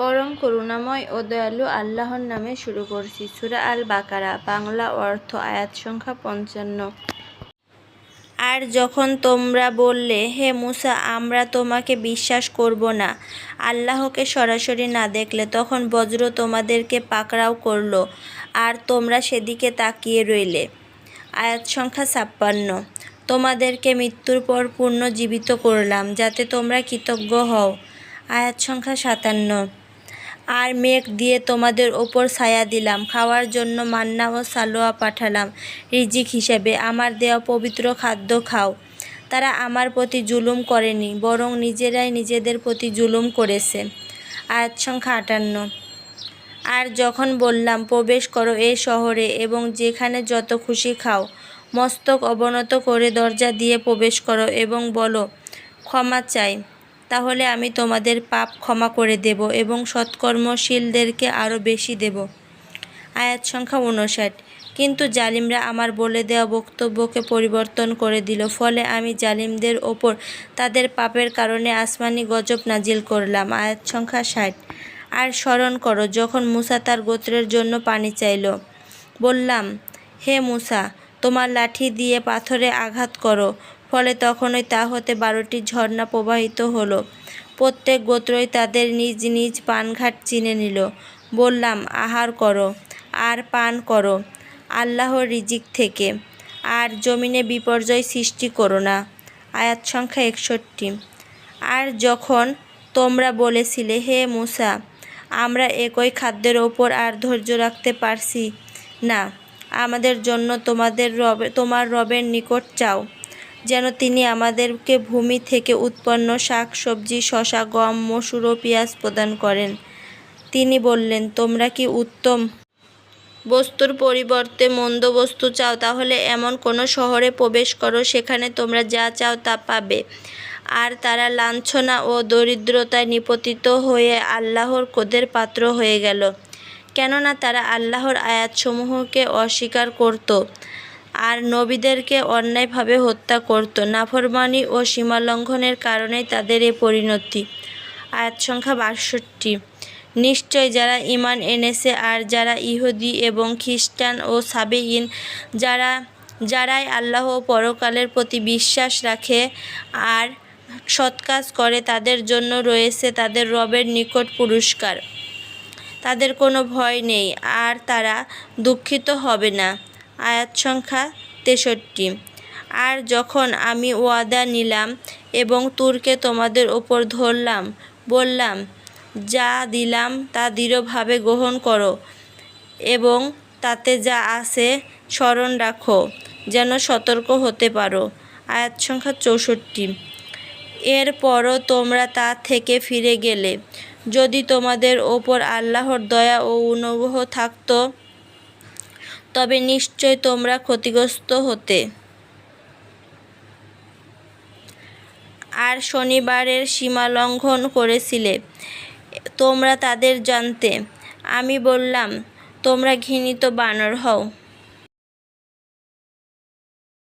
পরম করুণাময় ও দয়ালু আল্লাহর নামে শুরু করছি। সূরা আল বাকারা বাংলা অর্থ, আয়াত সংখ্যা পঞ্চান্ন। আর যখন তোমরা বললে, হে মুসা, আমরা তোমাকে বিশ্বাস করব না। আল্লাহকে সরাসরি না দেখলে তখন বজ্র তোমাদেরকে পাকড়াও করল, আর তোমরা সেদিকে তাকিয়ে রইলে। আয়াত সংখ্যা ছাপ্পান্ন। তোমাদেরকে মৃত্যুর পর পুনর্জীবিত করলাম, যাতে তোমরা কৃতজ্ঞ হও। আয়াত সংখ্যা সাতান্ন। আর মেঘ দিয়ে তোমাদের ওপর ছায়া দিলাম। খাওয়ার জন্য মান্না ও সালোয়া পাঠালাম রিজিক হিসেবে। আমার দেওয়া পবিত্র খাদ্য খাও। তারা আমার প্রতি জুলুম করেনি, বরং নিজেরাই নিজেদের প্রতি জুলুম করেছে। আয়াত সংখ্যা আটান্ন। আর যখন বললাম, প্রবেশ করো এ শহরে এবং যেখানে যত খুশি খাও। মস্তক অবনত করে দরজা দিয়ে প্রবেশ করো এবং বলো, ক্ষমা চাই। তাহলে আমি তোমাদের পাপ ক্ষমা করে দেব এবং সৎকর্মশীলদেরকে আরও বেশি দেব। আয়াত সংখ্যা উনষাট কিন্তু জালিমরা আমার বলে দেওয়া বক্তব্যকে পরিবর্তন করে দিল, ফলে আমি জালিমদের ওপর তাদের পাপের কারণে আসমানি গজব নাজিল করলাম। আয়াত সংখ্যা ষাট। আর স্মরণ করো, যখন মুসা তার গোত্রের জন্য পানি চাইল, বললাম, হে মুসা, তোমার লাঠি দিয়ে পাথরে আঘাত করো ফলে তখনই তা হতে বারোটি ঝর্ণা প্রবাহিত হলো। প্রত্যেক গোত্রই তাদের নিজ নিজ পানঘাট চিনে নিল। বললাম, আহার করো, আর পান করো আল্লাহর রিজিক থেকে। আর জমিনে বিপর্যয় সৃষ্টি করো না। আয়াত সংখ্যা একষট্টি। আর যখন তোমরা বলেছিলে, হে মুসা, আমরা একই খাদ্যের ওপর আর ধৈর্য রাখতে পারছি না। আমাদের জন্য তোমাদের রবে, তোমার রবের নিকট চাও। যেন তিনি আমাদেরকে ভূমি থেকে উৎপন্ন শাক, সবজি, শশা, গম, মসুর ও পেঁয়াজ প্রদান করেন। তিনি বললেন, তোমরা কি উত্তম বস্তুর পরিবর্তে মন্দ বস্তু চাও? তাহলে এমন কোনো শহরে প্রবেশ করো, সেখানে তোমরা যা চাও তা পাবে। আর তারা লাঞ্ছনা ও দরিদ্রতায় নিপতিত হয়ে আল্লাহর কোদের পাত্র হয়ে গেল। কেননা তারা আল্লাহর আয়াতসমূহকে অস্বীকার করত। আর নবীদেরকে অন্যায়ভাবে হত্যা করত। নাফরমানি ও সীমালঙ্ঘনের কারণেই তাদের এ পরিণতি। আয়াত সংখ্যা বাষট্টি। নিশ্চয় যারা ইমান এনেছে আর যারা ইহুদি এবং খ্রিস্টান ও সাবেইন যারা, যারাই আল্লাহ ও পরকালের প্রতি বিশ্বাস রাখে আর সৎ কাজ করে, তাদের জন্য রয়েছে তাদের রবের নিকট পুরস্কার। তাদের কোনো ভয় নেই আর তারা দুঃখিত হবে না। আয়াত সংখ্যা তেষট্টি। আর যখন আমি ওয়াদা নিলাম এবং তুরকে তোমাদের ওপর ধরলাম, বললাম, যা দিলাম তা দৃঢ়ভাবে গ্রহণ করো এবং তাতে যা আছে স্মরণ রাখো, যেন সতর্ক হতে পারো। আয়াত সংখ্যা চৌষট্টি। এরপরও তোমরা তা থেকে ফিরে গেলে। যদি তোমাদের ওপর আল্লাহর দয়া ও অনুগ্রহ থাকতো তবে নিশ্চয় তোমরা ক্ষতিগ্রস্ত হতে। আর শনিবারের সীমা লঙ্ঘন করেছিলে, তোমরা তাদের জানতে। আমি বললাম, তোমরা ঘৃণিত বানর হও।